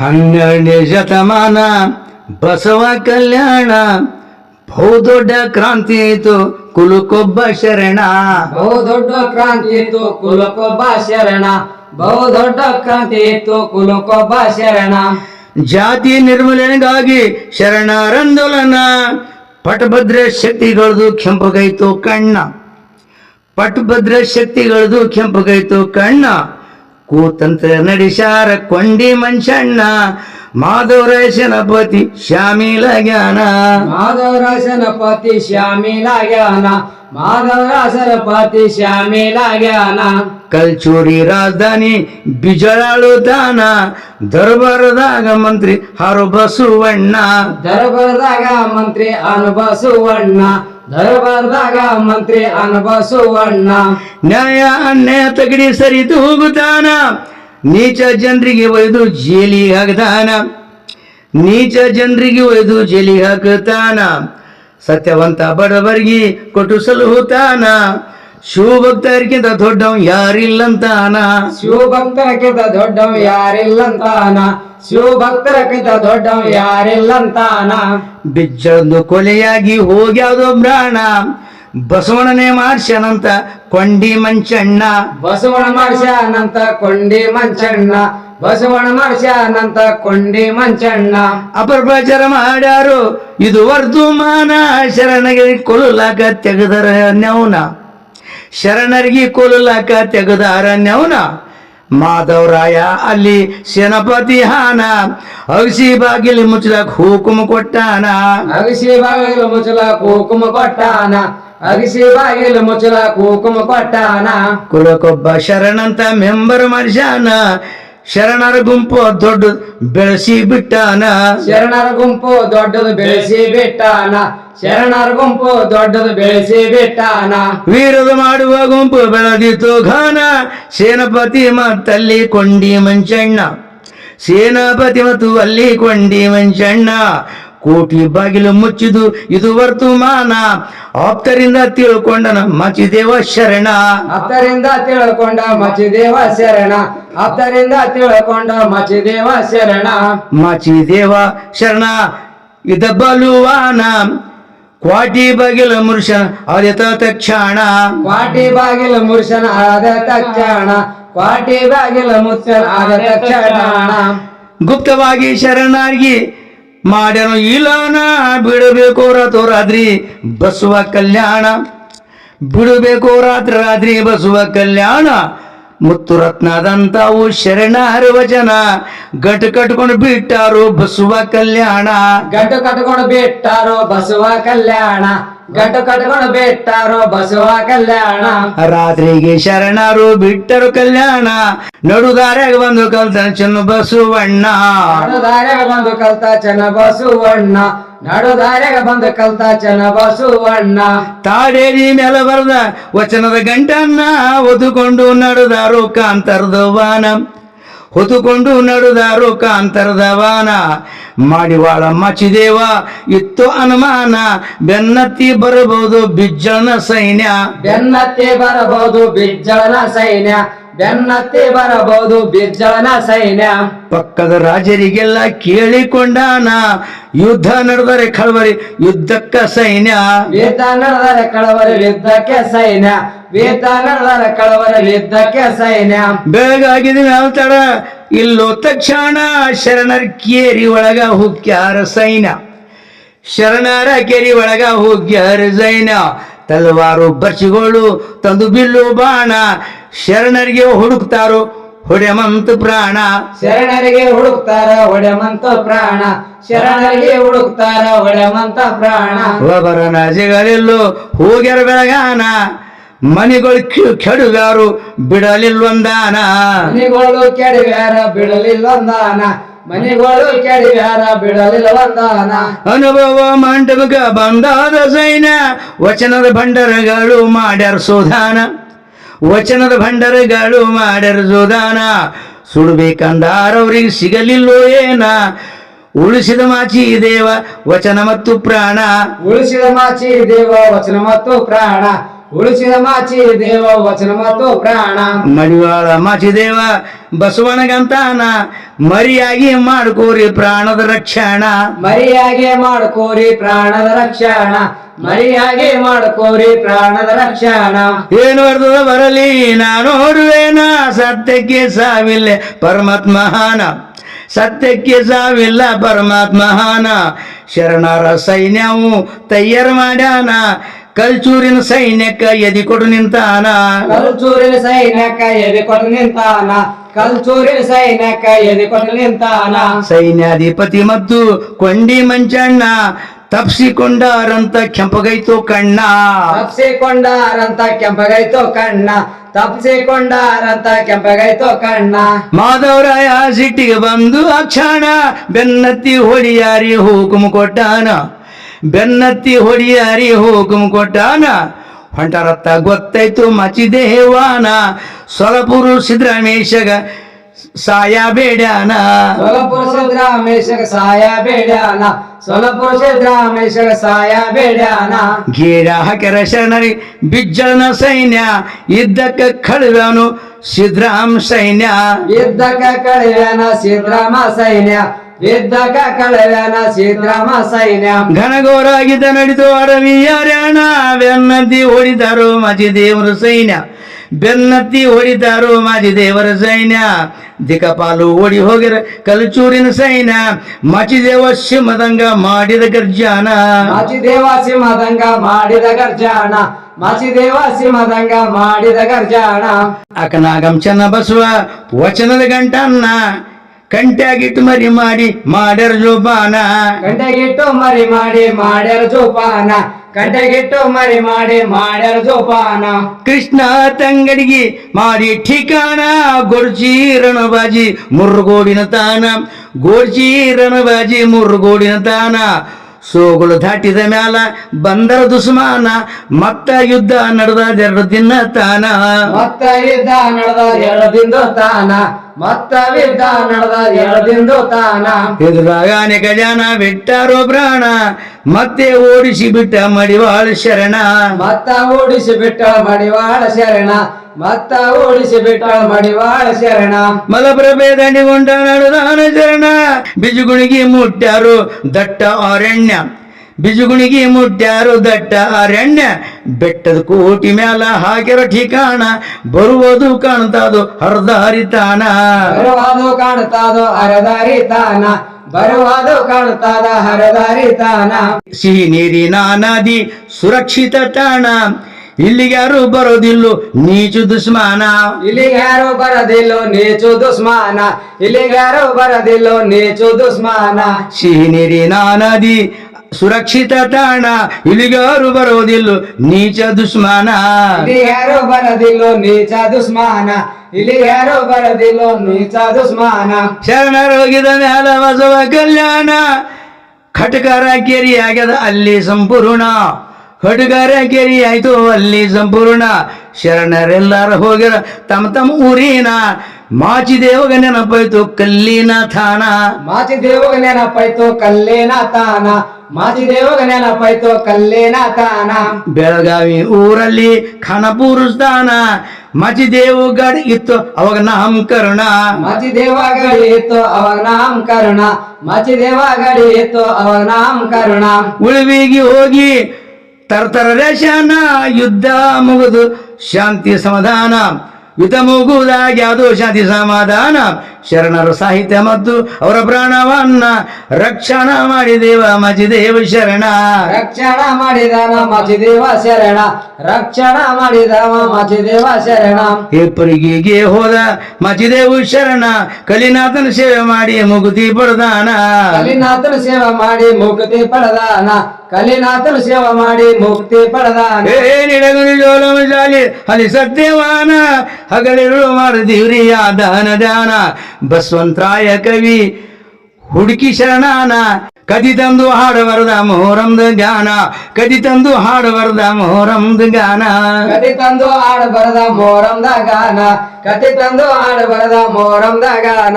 ಹನ್ನೆರಡನೇ ಶತಮಾನ ಬಸವ ಕಲ್ಯಾಣ ಬಹು ದೊಡ್ಡ ಕ್ರಾಂತಿ ಆಯಿತು ಕುಲುಕೊಬ್ಬ ಶರಣ. ಬಹು ದೊಡ್ಡ ಕ್ರಾಂತಿ ಇತ್ತು ಕುಲಕೊಬ್ಬ ಶರಣ. ಬಹು ದೊಡ್ಡ ಕ್ರಾಂತಿ ಇತ್ತು ಕುಲಕೊಬ್ಬ ಶರಣ. ಜಾತಿ ನಿರ್ಮೂಲನೆಗಾಗಿ ಶರಣಾರಂದೋಲನ. ಪಟಭದ್ರ ಶಕ್ತಿಗಳದು ಕೆಂಪಗೈತು ಕಣ್ಣ. ಪಟಭದ್ರ ಶಕ್ತಿಗಳದು ಕೆಂಪಗೈತು ಕಣ್ಣ. ಕೂತಂತ್ರ ನಡಿಶಾರ ಕೊಂಡಿ ಮನ್ಷಣ್ಣ. ಮಾಧವರಾಯ ಶನಪತಿ ಶ್ಯಾಮಿಲ ಜ್ಞಾನ. ಮಾಧವರಾಸನ ಪತಿ ಶ್ಯಾಮಿಲ ಜ್ಞಾನ. ಮಾಧವರಾಸನ ಪತಿ ಶ್ಯಾಮಿಲ ಜ್ಞಾನ. ಕಲ್ಚೂರಿ ರಾಜಧಾನಿ ಬಿಜಳಾಳು ದಾನ. ದರ್ಬಾರದಾಗ ಮಂತ್ರಿ ಹರುಬಸುವಣ್ಣ. ದರ್ಬಾರದಾಗ ಮಂತ್ರಿ ಅನುಭವಿಸುವಣ್ಣ ದರಬಾರದಾಗ ಮಂತ್ರಿ ಅನುಭವಿಸುವಣ್ಣ. ನ್ಯಾಯ ಅನ್ಯಾಯ ತಗಡಿ ಸರಿದು ಹೋಗುತ್ತಾನ. ನೀಚ ಜನರಿಗೆ ಒಯ್ದು ಜೇಲಿ ಹಾಕ್ತಾನ ನೀಚ ಜನರಿಗೆ ಒಯ್ದು ಜೇಲಿ ಹಾಕುತ್ತಾನ. ಸತ್ಯವಂತ ಬಡವರಿಗೆ ಕೊಟ್ಟು ಸಲಹುತ್ತಾನ ಶಿವಭಕ್ತರಿಗಿಂತ ದೊಡ್ಡವ್ ಯಾರಿಲ್ಲಂತಾನ? ಶಿವಭಕ್ತರಕ್ಕಿಂತ ದೊಡ್ಡವ್ ಯಾರಿಲ್ಲಂತಾನ? ಶಿವಭಕ್ತರಕ್ಕಿಂತ ದೊಡ್ಡವ ಯಾರಿಲ್ಲಂತಾನ? ಬಿಜ್ಜಳದು ಕೊಲೆಯಾಗಿ ಹೋಗ್ಯಾವ್ದೋ ಬ್ರಾಣ ಬಸವಣ್ಣನೇ ಮಾಡ್ಸ್ಯಾನಂತ ಕೊಂಡಿ ಮಂಚಣ್ಣ. ಬಸವಣ್ಣ ಮಾಡ್ಸ್ಯಾನಂತ ಕೊಂಡಿ ಮಂಚಣ್ಣ. ಬಸವಣ್ಣ ಮಾಡ್ಸ್ಯಾನಂತ ಕೊಂಡಿ ಮಂಚಣ್ಣ. ಅಪಪ್ರಚಾರ ಮಾಡ್ಯಾರು. ಇದು ವರ್ಧಮಾನ ಶರಣಗೆ ಕೊಲ್ಲಾಕ ತೆಗೆದರ ನೆವನ ಶರಣರಿಗೆ ಕೊಲ್ಲಲಾಕ ತೆಗೆದ ಅರಣ್ಯವನ. ಮಾಧವರಾಯ ಅಲ್ಲಿ ಸೇನಾಪತಿ ಹಾನ. ಅಗಸಿ ಬಾಗಿಲು ಮುಚ್ಚಲಾಕ ಹುಕುಮ ಕೊಟ್ಟಾನ. ಅಗಸಿ ಬಾಗಿಲು ಮುಚ್ಚಲಾಕ ಹುಕುಮ ಕೊಟ್ಟಾನ. ಅಗಸಿ ಬಾಗಿಲು ಮುಚ್ಚಲಾಕ ಹುಕುಮ ಕೊಟ್ಟಾನ. ಕುಲಕೊಬ್ಬ ಶರಣಂತ ಮೆಂಬರ್ ಮನುಷ್ಯನ ಶರಣರ ಗುಂಪು ದೊಡ್ಡ ಬೆಳೆಸಿ ಬಿಟ್ಟಾನ. ಶರಣರ ಗುಂಪು ದೊಡ್ಡದು ಬೆಳೆಸಿ ಬಿಟ್ಟಾನ. ಶರಣರ ಗುಂಪು ದೊಡ್ಡದು ಬೆಳೆಸಿ ಬಿಟ್ಟಾನ. ವೀರದ ಮಾಡುವ ಗುಂಪು ಬೆಳೆದಿತ್ತು ಘಾನ. ಸೇನಾಪತಿ ಮತ್ತಲ್ಲಿ ಕೊಂಡಿ ಮಂಚಣ್ಣ ಸೇನಾಪತಿ ಮತ್ತು ಅಲ್ಲಿ ಕೊಂಡಿ ಮಂಚಣ್ಣ ಕೋಟಿ ಬಾಗಿಲು ಮುಚ್ಚಿದು ಇದು ವರ್ತಮಾನ. ಆಪ್ತರಿಂದ ತಿಳ್ಕೊಂಡನ ಮಚಿದೇವ ಶರಣ. ಆಪ್ತರಿಂದ ತಿಳ್ಕೊಂಡ ಮಚಿದೇವ ಶರಣ. ಆಪ್ತರಿಂದ ತಿಳ್ಕೊಂಡ ಮಚಿದೇವ ಶರಣ. ಮಚಿದೇವ ಶರಣ ಇದ ಬಲುವಾನ. ಕ್ವಾಟಿ ಬಾಗಿಲ ಮುರುಷನ ಆದ್ಯತ ತಕ್ಷಣ. ಕ್ವಾಟಿ ಬಾಗಿಲ ಮುರುಷನ ಆದ ತಕ್ಷಣ. ಕ್ವಾಟಿ ಬಾಗಿಲ ಮುರುಷನ ಆದ ತಕ್ಷಣ. ಗುಪ್ತವಾಗಿ ಶರಣಾಗಿ ಮಾಡ್ಯಾನು ಇಲ್ಲನ ಬಿಡಬೇಕು ರಾತ್ರಿ ರಾತ್ರಿ, ಬಸವ ಕಲ್ಯಾಣ. ಬಿಡಬೇಕು ರಾತ್ರಿ ರಾತ್ರಿ, ಬಸವ ಕಲ್ಯಾಣ. ಮುತ್ತು ಶರಣ ಶರಣರ ಜನ. ಗಟ್ ಕಟ್ಕೊಂಡು ಬಿಟ್ಟಾರು ಬಸವ ಕಲ್ಯಾಣ. ಗಟ್ಟು ಕಟ್ಕೊಂಡು ಬಿಟ್ಟಾರು ಬಸವ ಕಲ್ಯಾಣ. ಗಡ್ಡು ಕಟ್ಕೊಂಡು ಬಿಟ್ಟಾರು ಬಸವ ಕಲ್ಯಾಣ. ರಾತ್ರಿಗೆ ಶರಣರು ಬಿಟ್ಟರು ಕಲ್ಯಾಣ. ನಡುದಾರ್ಯಾಗ ಬಂದು ಕಲ್ತ ಚೆನ್ನ ಬಸವಣ್ಣ. ನಡುದಾರ್ಯಾಗ ಬಂದು ಕಲ್ತ ಚೆನ್ನ ಬಸವಣ್ಣ. ನಡುದಾರ್ಯಾಗ ಬಂದು ಕಲ್ತ ಚೆನ್ನ ಬಸವಣ್ಣ. ತಾಡೇರಿ ಮೇಲೆ ಬರದ ವಚನದ ಗಂಟನ್ನ ಹೊತ್ತುಕೊಂಡು ನಡುದಾರು ಕಾಂತರದ ವಾನ. ಹೊತ್ತುಕೊಂಡು ನಡೆದಾರು ಕಾಂತರದ ವಾನ. ಮಾಡಿವಾಳ ಮಚಿದೇವ, ಇತ್ತು ಅನುಮಾನ. ಬೆನ್ನತ್ತಿ ಬರಬಹುದು ಬಿಜ್ಜಳನ ಸೈನ್ಯ. ಬೆನ್ನತ್ತಿ ಬರಬಹುದು ಬಿಜ್ಜಳನ ಸೈನ್ಯ. ಬೆನ್ನತ್ತಿ ಬರಬಹುದು ಬಿಜ್ಜಳನ ಸೈನ್ಯ. ಪಕ್ಕದ ರಾಜರಿಗೆಲ್ಲ ಕೇಳಿಕೊಂಡಾನ ಯುದ್ಧ ನಡೆದರೆ ಕಳವರಿ ಯುದ್ಧಕ್ಕ ಸೈನ್ಯ. ಯುದ್ಧ ನಡೆದರೆ ಕಳವರ ಯುದ್ಧಕ್ಕೆ ಸೈನ್ಯ. ವೇದ ನಡೆದರೆ ಕಳವರ ಯುದ್ಧಕ್ಕೆ ಸೈನ್ಯ. ಬೆಳಗಾಗಿದ ಹೇಳ್ತಾರ ಇಲ್ಲೋ ತಕ್ಷಣ ಶರಣರ ಕೇರಿ ಒಳಗ ಹುಕ್ಕ್ಯಾರ ಸೈನ್ಯ. ಶರಣರ ಕೇರಿ ಒಳಗ ಹುಕ್ಕ್ಯಾರ ಸೈನ್ಯ. ತಲವಾರು ಬರ್ಚಿಗಳು ತಂದು ಬಿಲ್ಲು ಬಾಣ. ಶರಣರಿಗೆ ಹುಡುಕ್ತಾರೋ? ಹೊಡೆಮಂತ ಪ್ರಾಣ. ಶರಣರಿಗೆ ಹುಡುಕ್ತಾರ? ಹೊಡೆಮಂತ ಪ್ರಾಣ. ಶರಣರಿಗೆ ಹುಡುಕ್ತಾರ? ಹೊಡೆಮಂತ ಪ್ರಾಣ. ಒಬ್ಬರ ನಾಜಿಗಳೆಲ್ಲೋ ಹೋಗ್ಯಾರ ಬೆಳಗಾನ. ಮನೆಗಳು ಕೆಡುಗಾರು ಬಿಡಲಿಲ್ವಂದಾನ. ಮನೆಗಳು ಕೆಡಿವ್ಯಾರ ಬಿಡಲಿಲ್ಲೊಂದಾನ ಮನೆಗಳು ಕೆಡಿವ್ಯಾರ ಬಿಡಲಿಲ್ಲೊಂದಾನ ಅನುಭವ ಮಂಟಪಕ ಬಂದಾದ ಸೈನ್ಯ ವಚನದ ಭಂಡರಗಳು ಮಾಡ್ಯಾರ ಸೋದಾನ ವಚನದ ಭಂಡರಗಳು ಮಾಡ್ಯಾರ ಜೋದಾನ. ಸುಡಬೇಕಂದಾರವ್ರಿಗೆ ಸಿಗಲಿಲ್ಲೋ ಏನ? ಉಳಿಸಿದ ಮಾಚಿ ದೇವ ವಚನ ಮತ್ತು ಪ್ರಾಣ. ಉಳಿಸಿದ ಮಾಚಿ ದೇವ ವಚನ ಮತ್ತು ಪ್ರಾಣ. ಉಳಿಸಿದ ಮಾಚಿ ದೇವ ವಚನ ಮತ್ತು ಪ್ರಾಣ. ಮಡಿವಾಳ ಮಾಚಿದೇವ ಬಸವನಗಂತಾನ ಮರಿಯಾಗಿ ಮಾಡ್ಕೋರಿ ಪ್ರಾಣದ ರಕ್ಷಣ. ಮರಿಯಾಗಿ ಮಾಡ್ಕೋರಿ ಪ್ರಾಣದ ರಕ್ಷಣ. ಮರಿಯಾಗೆ ಮಾಡ್ಕೋರಿ ಪ್ರಾಣದ ರಕ್ಷಣ. ಏನು ಬರ್ತದ ಬರಲಿ ನಾನು ನೋಡುವೇನ? ಸತ್ಯಕ್ಕೆ ಸಾವಿಲ್ಲ ಪರಮಾತ್ಮಹಾನ. ಸತ್ಯಕ್ಕೆ ಸಾವಿಲ್ಲ ಪರಮಾತ್ಮಹಾನ. ಶರಣರ ಸೈನ್ಯವು ತಯಾರು ಮಾಡ್ಯಾನ. ಕಲ್ಚೂರಿನ ಸೈನ್ಯಕ್ಕ ಎದಿ ಕೊಡು ನಿಂತಾನ. ಕಲ್ಚೂರಿನ ಸೈನ್ಯಕ್ಕ ಎದಿ ಕೊಟ್ಟು ನಿಂತಾನ. ಕಲ್ಚೂರಿನ ಸೈನ್ಯಕ್ಕ ಎದಿ ಕೊಟ್ಟು ನಿಂತಾನ. ಸೈನ್ಯಾಧಿಪತಿ ಮತ್ತು ಕೊಂಡಿ ಮಂಚಣ್ಣ. ತಪ್ಸಿಕೊಂಡಾರಂತ ಕೆಂಪಗೈತು ಕಣ್ಣ. ತಪ್ಸಿಕೊಂಡಾರಂತ ಕೆಂಪಗೈತೋ ಕಣ್ಣ. ತಪ್ಸಿಕೊಂಡಾರಂತ ಕೆಂಪಗೈತು ಕಣ್ಣ. ಮಾಧವರಾಯ ಸಿಟ್ಟಿಗೆ ಬಂದು ಅಕ್ಷಣ ಬೆನ್ನತ್ತಿ ಹೊಡಿಯಾರಿ ಹೂಕುಮ ಕೊಟ್ಟಾನ. ಬೆನ್ನತ್ತಿ ಹೊಡಿಯಾರಿ ಹೂಕುಮ ಕೊಟ್ಟಾನ. ಹೊಂಟರತ್ತ ಗೊತ್ತಾಯ್ತು ಮಚಿದೇವಾನ. ಸೊಲಪುರು ಸಿದ್ದರಾಮೇಶಗ ಸಾಯ ಬೇಡಾನ ಸೊಲಪುರ ಸಿದ್ದರಾಮೇಶಗ ಸಾಯ ಬೇಡ್ಯಾನ ಸೊಲಪುರ ಸಿದ್ದರಾಮೇಶಗ ಸಾಯ ಬೇಡ್ಯಾನ ಗೇಡ ಹಾಕ್ಯಾರ ಶರಣರಿ ಬಿಜ್ಜನ ಸೈನ್ಯ ಇದ್ದಕ್ಕ ಕಳುವನು ಸಿದ್ರಾಮ್ ಸೈನ್ಯ. ಇದ್ದಕ್ಕ ಕಳುವನ ಸಿದ್ರಾಮ ಸೈನ್ಯ ಯುದ್ಧಕ ಕಳವನ ಸಿದ್ರಾಮ ಸೈನ್ಯ. ಘನಘೋರಾಗಿದ್ದ ನಡೆದು ಅಡವಿಯಾರ್ಯಾಣ ಬೆನ್ನದಿ ಓಡಿದರು ಮಜಿ ದೇವರು ಸೈನ್ಯ. ಬೆನ್ನತ್ತಿ ಹೊಡಿತಾರೋ ಮಾಜಿ ದೇವರ ಸೈನ್ಯ. ದಿಕಪಾಲು ಓಡಿ ಹೋಗಿರ ಕಲಚೂರಿನ ಸೈನ್ಯ. ಮಚಿದೇವ ಸಿಂಹದಂಗ ಮಾಡಿದ ಗರ್ಜಾನ. ಮಾಚಿ ದೇವ ಸಿಂಹದಂಗ ಮಾಡಿದ ಗರ್ಜಾನ. ಮಾಚಿ ದೇವ ಸಿಂಹದಂಗ ಮಾಡಿದ ಗರ್ಜಾನ. ಅಕನಾಗಂ ಚೆನ್ನ ಬಸವ ವಚನದ ಗಂಟನ್ನ ಕಂಟ್ಯಾಗಿಟ್ಟು ಮರಿ ಮಾಡಿ ಮಾಡ್ಯಾರ ಜೋಪಾನ. ಕಂಟ್ಯಾಗಿಟ್ಟು ಮರಿ ಮಾಡಿ ಮಾಡ್ಯಾರ ಜೋಪಾನ. ಗಂಟೆಗಿಟ್ಟು ಮರಿ ಮಾಡಿ ಮಾಡ್ಯಾರ ಜೋಪಾನ. ಕೃಷ್ಣ ತಂಗಡಿಗೆ ಮಾಡಿ ಠಿಕಾಣ ಗೊರ್ಜಿ ರಣಬಾಜಿ ಮುರ್ಗೋಡಿನ ತಾನ. ಗೋರ್ಜಿ ರಣಬಾಜಿ ಮುರ್ಗೋಡಿನ ತಾನ. ಸೋಗುಳು ದಾಟಿದ ಮ್ಯಾಲ ಬಂದರ ದುಸ್ಮಾನ ಮತ್ತ ಯುದ್ಧ ನಡೆದ ಎರಡು ದಿನ ತಾನ. ಮತ್ತ ಯುದ್ಧ ನಡೆದ ಎರಡು ದಿನ ತಾನ ಮತ್ತ ಯುದ್ಧ ನಡೆದ ಎರಡು ದಿನ ತಾನ. ಎದುರಾಗ ಅನೇಕ ಜನ ಬಿಟ್ಟಾರೋ ಪ್ರಾಣ ಮತ್ತೆ ಓಡಿಸಿ ಬಿಟ್ಟ ಮಡಿವಾಳ ಶರಣ. ಮತ್ತ ಓಡಿಸಿ ಬಿಟ್ಟ ಮಡಿವಾಳ ಶರಣ ಮತ್ತ ಓಡಿಸಿ ಬಿಟ್ಟ ಮಡಿವ ಶರಣ. ಮಲಪ್ರಭೆ ದಂಡಿಗೊಂಡ ನಡುದಾನ ಶರಣ. ಬಿಜುಗುಣಿಗೆ ಮುಟ್ಟ್ಯಾರು ದಟ್ಟ ಅರಣ್ಯ. ಬಿಜುಗುಣಿಗೆ ಮುಟ್ಟ್ಯಾರು ದಟ್ಟ ಅರಣ್ಯ. ಬೆಟ್ಟದ ಕೋಟಿ ಮ್ಯಾಲ ಹಾಕಿರೋ ಠಿಕಾಣ. ಬರುವುದು ಕಾಣ್ತಾದು ಹರಿದಾರಿತಾನ ಬರುವುದು ಕಾಣ್ತಾದು ಹರದಾರಿ ತಾನ ಬರುವುದು ಕಾಣ್ತಾದ ಹರದಾರಿ ತಾನ ಸಿಹಿ ನೀರಿನ ನದಿ ಸುರಕ್ಷಿತ ತಾಣ. ಇಲ್ಲಿಗ್ಯಾರು ಬರೋದಿಲ್ಲೋ? ನೀಚು ದುಶ್ಮಾನ. ಇಲ್ಲಿಗೆ ಯಾರು ಬರದಿಲ್ಲೋ? ನೀಚು ದುಸ್ಮಾನ ಇಲ್ಲಿಗೆ ಯಾರು ಬರದಿಲ್ಲೋ? ನೀಚು ದುಸ್ಮಾನ ಸಿಹಿ ನೀರಿನ ನದಿ ಸುರಕ್ಷಿತ ತಾಣ. ಇಲ್ಲಿಗಾರು ಬರೋದಿಲ್ಲ? ನೀಚ ದುಶ್ಮಾನ. ಇಲ್ಲಿಗೆ ಯಾರು ಬರದಿಲ್ಲೋ? ನೀಚ ದುಸ್ಮಾನ ಇಲ್ಲಿ ಯಾರು ಬರದಿಲ್ಲೋ? ನೀಚ ದುಸ್ಮಾನ ಶರಣರೋಗಿದ ಮೇಲೆ ಬಸವ ಕಲ್ಯಾಣ. ಖಟಕರ ಕೇರಿ ಆಗ್ಯದ ಅಲ್ಲಿ ಸಂಪೂರ್ಣ. ಖಟಕರ ಕೆರಿ ಆಯ್ತು ಅಲ್ಲಿ ಸಂಪೂರ್ಣ. ಶರಣರೆಲ್ಲಾರ ಹೋಗ್ಯಾರ ತಮ್ಮ ತಮ್ಮ ಊರಿನ. ಮಾಚಿ ದೇವಗ ನೆನಪಾಯ್ತು ಕಲ್ಲಿನ ತಾನ ಮಾಚಿ ದೇವಗ ನೆನಪಾಯ್ತು ಕಲ್ಲೇನ ತಾನ ಮಾಜಿ ದೇವಗ ನೆನಪಾಯ್ತು ಕಲ್ಲೇನ ತಾನ ಬೆಳಗಾವಿ ಊರಲ್ಲಿ ಖಾನಾಪುರ ಸ್ಥಾನ. ಮಾಚಿ ದೇವು ಗಡ್ ಇತ್ತು ಅವಾಗ ನಾಮಕರಣ ಮಾಜಿ ದೇವ ಗಡಿ ಇತ್ತು ಅವಾಗ ನಾಮಕರಣ ಮಾಜಿ ದೇವ ಗಡಿ ಇತ್ತು ಅವಾಗ ನಾಮಕರಣ ಉಳಿವಿಗೆ ಹೋಗಿ ತರ್ತರ ರೇಷನ ಯುದ್ಧ ಮುಗಿದು ಶಾಂತಿ ಸಮಾಧಾನ. ಯುದ್ಧ ಮುಗುವುದಾಗಿ ಅದು ಶಾಂತಿ ಸಮಾಧಾನ. ಶರಣರ ಸಾಹಿತ್ಯ ಮತ್ತು ಅವರ ಪ್ರಾಣವನ್ನ ರಕ್ಷಣಾ ಮಾಡಿದೇವ ಮಜಿದೇವ ಶರಣ. ರಕ್ಷಣ ಮಾಡಿದವ ಮಜಿದೇವ ದೇವ ಶರಣ. ರಕ್ಷಣ ಮಾಡಿದವ ಮಜಿದೇವ ದೇವ ಶರಣ. ಹೆಪ್ಪರಿಗೆಗೆ ಹೋದ ಮಜಿದೇವ ಶರಣ ಕಲಿನಾಥನ ಸೇವೆ ಮಾಡಿ ಮುಗುತಿ ಪಡೆದಾನ ಕಲಿನಾಥನ ಸೇವೆ ಮಾಡಿ ಮುಗುತಿ ಪಡೆದಾನ ಕಲಿನಾಥನ ಸೇವೆ ಮಾಡಿ ಮುಕ್ತಿ ಪಡೆದಾನ. ಏ ನಿಡಗುನಿ ಜೋಲಮ ಜಾಲಿ ಅಲ್ಲಿ ಸತ್ಯವಾನ ಹಗಲಿರುಳು ಮಾರ ಆ ದಾನ ದಾನ ಬಸವಂತರಾಯ ಕವಿ ಹುಡುಕಿ ಶರಣಾನ. ಕದಿ ತಂದು ಹಾಡು ಮೋರಂದ ಮೊಹರಂದ ಗಾನ ಕದಿ ತಂದು ಹಾಡು ಮೋರಂದ ಮೊಹರಂದ ಗಾನ ಕದಿ ತಂದು ಆಡ ಬರದ ಮೋರಂದ ಗಾನ. ಕದಿ ತಂದು ಹಾಡು ಬರದ ಮೋರಂದ ಗಾನ.